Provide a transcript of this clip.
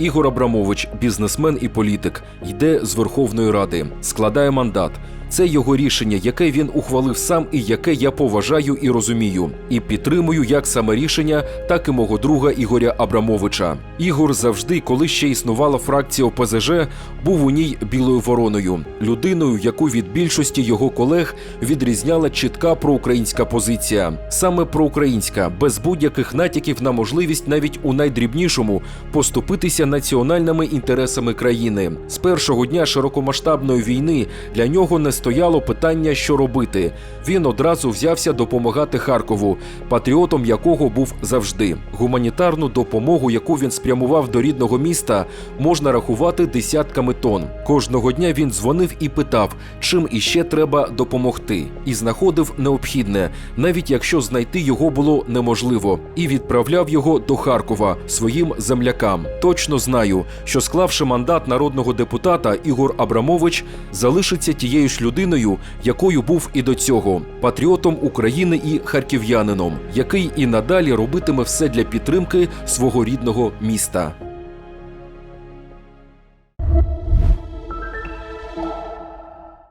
Ігор Абрамович, бізнесмен і політик, йде з Верховної Ради, складає мандат. Це його рішення, яке він ухвалив сам і яке я поважаю і розумію, і підтримую як саме рішення, так і мого друга Ігоря Абрамовича. Ігор завжди, коли ще існувала фракція ОПЗЖ, був у ній білою вороною, людиною, яку від більшості його колег відрізняла чітка проукраїнська позиція, саме проукраїнська, без будь-яких натяків на можливість навіть у найдрібнішому поступитися національними інтересами країни. З першого дня широкомасштабної війни для нього не стояло питання, що робити. Він одразу взявся допомагати Харкову, патріотом якого був завжди. Гуманітарну допомогу, яку він спрямував до рідного міста, можна рахувати десятками тонн. Кожного дня він дзвонив і питав, чим іще треба допомогти, і знаходив необхідне, навіть якщо знайти його було неможливо, і відправляв його до Харкова своїм землякам. Точно знаю, що склавши мандат народного депутата, Ігор Абрамович залишиться тією ж людиною, якою був і до цього патріотом України і харків'янином, який і надалі робитиме все для підтримки свого рідного міста.